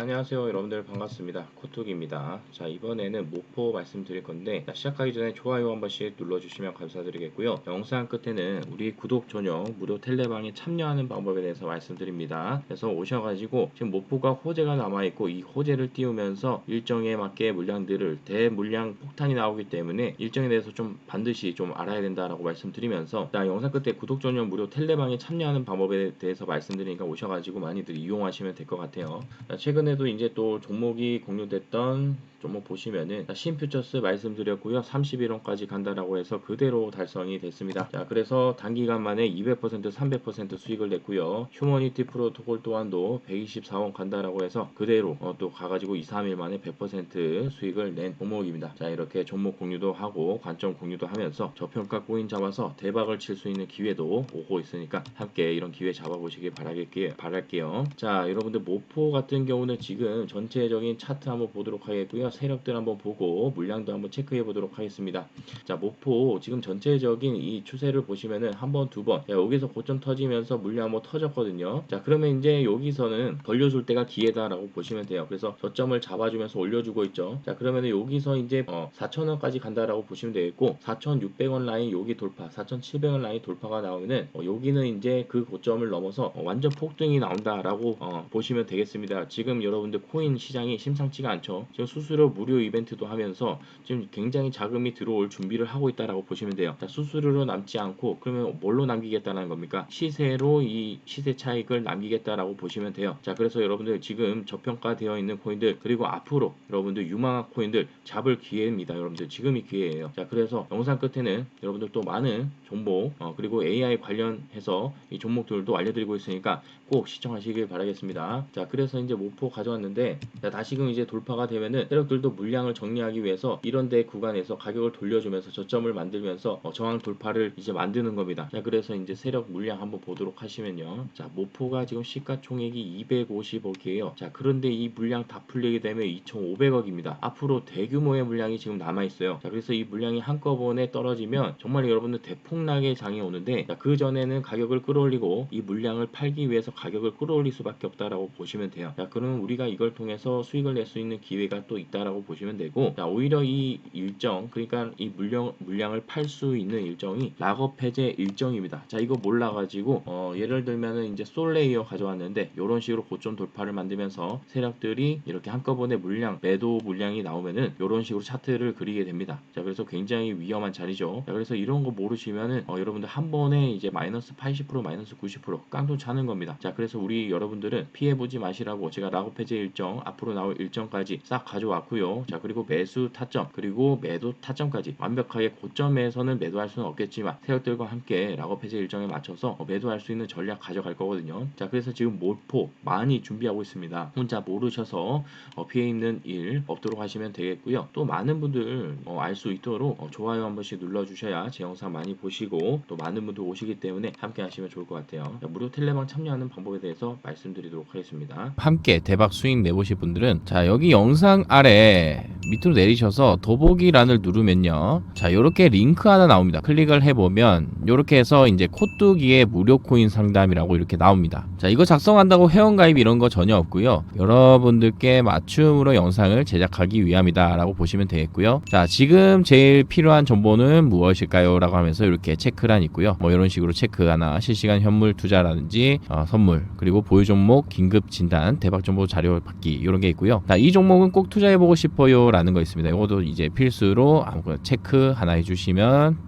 안녕하세요 여러분들. 반갑습니다. 코톡입니다. 자 이번에는 모포 말씀드릴 건데 자, 시작하기 전에 좋아요 한 번씩 눌러주시면 감사드리겠고요. 영상 끝에는 우리 구독 전용 무료 텔레방에 참여하는 방법에 대해서 말씀드립니다. 그래서 오셔가지고 지금 모포가 호재가 남아있고 이 호재를 띄우면서 일정에 맞게 물량들을 대물량 폭탄이 나오기 때문에 일정에 대해서 좀 반드시 좀 알아야 된다라고 말씀드리면서 자 영상 끝에 구독 전용 무료 텔레방에 참여하는 방법에 대해서 말씀드리니까 오셔가지고 많이들 이용하시면 될 것 같아요. 자, 최근에 도 이제 또 종목이 공유됐던 종목 보시면은 자, 신퓨처스 말씀드렸고요. 31원까지 간다라고 해서 그대로 달성이 됐습니다. 자, 그래서 단기간 만에 200% 300% 수익을 냈고요. 휴머니티 프로토콜 또한도 124원 간다라고 해서 그대로 어, 또 가가지고 2, 3일 만에 100% 수익을 낸 종목입니다. 자, 이렇게 종목 공유도 하고 관점 공유도 하면서 저평가 코인 잡아서 대박을 칠 수 있는 기회도 오고 있으니까 함께 이런 기회 잡아보시길 바라겠게, 바랄게요. 자, 여러분들 모포 같은 경우는 지금 전체적인 차트 한번 보도록 하겠고요. 세력들 한번 보고 물량도 한번 체크해 보도록 하겠습니다. 자, 모포 지금 전체적인 이 추세를 보시면은 한 번, 두 번, 자, 여기서 고점 터지면서 물량 한번 터졌거든요. 자, 그러면 이제 여기서는 벌려줄 때가 기회다라고 보시면 돼요. 그래서 저점을 잡아주면서 올려주고 있죠. 자, 그러면은 여기서 이제 어, 4,000원까지 간다라고 보시면 되겠고, 4,600원 라인 여기 돌파, 4,700원 라인 돌파가 나오면은 어, 여기는 이제 그 고점을 넘어서 어, 완전 폭등이 나온다라고 어, 보시면 되겠습니다. 지금 여러분들 코인 시장이 심상치가 않죠. 지금 수수료 무료 이벤트도 하면서 지금 굉장히 자금이 들어올 준비를 하고 있다라고 보시면 돼요. 자, 수수료로 남지 않고 그러면 뭘로 남기겠다는 겁니까? 시세로 이 시세 차익을 남기겠다라고 보시면 돼요. 자, 그래서 여러분들 지금 저평가되어 있는 코인들 그리고 앞으로 여러분들 유망한 코인들 잡을 기회입니다. 여러분들 지금이 기회예요. 자, 그래서 영상 끝에는 여러분들 또 많은 정보 어, 그리고 AI 관련해서 이 종목들도 알려드리고 있으니까 꼭 시청하시길 바라겠습니다. 자, 그래서 이제 가져왔는데 자, 다시금 이제 돌파가 되면은 세력들도 물량을 정리하기 위해서 이런 데 구간에서 가격을 돌려주면서 저점을 만들면서 어, 저항 돌파를 이제 만드는 겁니다. 자, 그래서 이제 세력 물량 한번 보도록 하시면요. 자, 모포가 지금 시가총액이 250억이에요. 자, 그런데 이 물량 다 풀리게 되면 2,500억입니다. 앞으로 대규모의 물량이 지금 남아 있어요. 자, 그래서 이 물량이 한꺼번에 떨어지면 정말 여러분들 대폭락의 장이 오는데 자, 그 전에는 가격을 끌어올리고 이 물량을 팔기 위해서 가격을 끌어올릴 수밖에 없다라고 보시면 돼요. 자, 그러면 우리가 이걸 통해서 수익을 낼 수 있는 기회가 또 있다라고 보시면 되고, 자, 오히려 이 일정, 그러니까 이 물량 물량을 팔 수 있는 일정이 락업 해제 일정입니다. 자, 이거 몰라가지고 어, 예를 들면은 이제 솔레이어 가져왔는데 이런 식으로 고점 돌파를 만들면서 세력들이 이렇게 한꺼번에 물량 매도 물량이 나오면은 이런 식으로 차트를 그리게 됩니다. 자, 그래서 굉장히 위험한 자리죠. 자, 그래서 이런 거 모르시면은 어, 여러분들 한 번에 이제 마이너스 80% 마이너스 90% 깡통 차는 겁니다. 자, 그래서 우리 여러분들은 피해 보지 마시라고 제가 락업 해제 일정 앞으로 나올 일정까지 싹 가져왔고요. 자, 그리고 매수 타점 그리고 매도 타점까지 완벽하게 고점에서는 매도할 수는 없겠지만 세력들과 함께 락업 해제 일정에 맞춰서 어, 매도할 수 있는 전략 가져갈 거거든요. 자, 그래서 지금 몰포 많이 준비하고 있습니다. 혼자 모르셔서 어, 피해 있는 일 없도록 하시면 되겠고요. 또 많은 분들 어, 알수 있도록 어, 좋아요 한 번씩 눌러주셔야 제 영상 많이 보시고 또 많은 분들 오시기 때문에 함께 하시면 좋을 것 같아요. 자, 무료 텔레방 참여하는 방법에 대해서 말씀드리도록 하겠습니다. 함께 대박 수익 내보실 분들은 자 여기 영상 아래 밑으로 내리셔서 더보기란을 누르면요. 자 요렇게 링크 하나 나옵니다. 클릭을 해보면 요렇게 해서 이제 코뚜기의 무료 코인 상담이라고 이렇게 나옵니다. 자 이거 작성한다고 회원가입 이런 거 전혀 없고요. 여러분들께 맞춤으로 영상을 제작하기 위함이다 라고 보시면 되겠고요. 자 지금 제일 필요한 정보는 무엇일까요? 라고 하면서 이렇게 체크란 있고요. 뭐 이런 식으로 체크 하나 실시간 현물 투자라든지 어, 선물 그리고 보유 종목 긴급 진단 대박 정보 자료 받기 이런 게 있고요. 자, 이 종목은 꼭 투자해보고 싶어요 라는 거 있습니다. 이것도 이제 필수로 아무거나 체크 하나 해주시면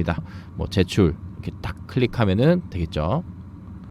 뭐 제출 이렇게 딱 클릭하면은 되겠죠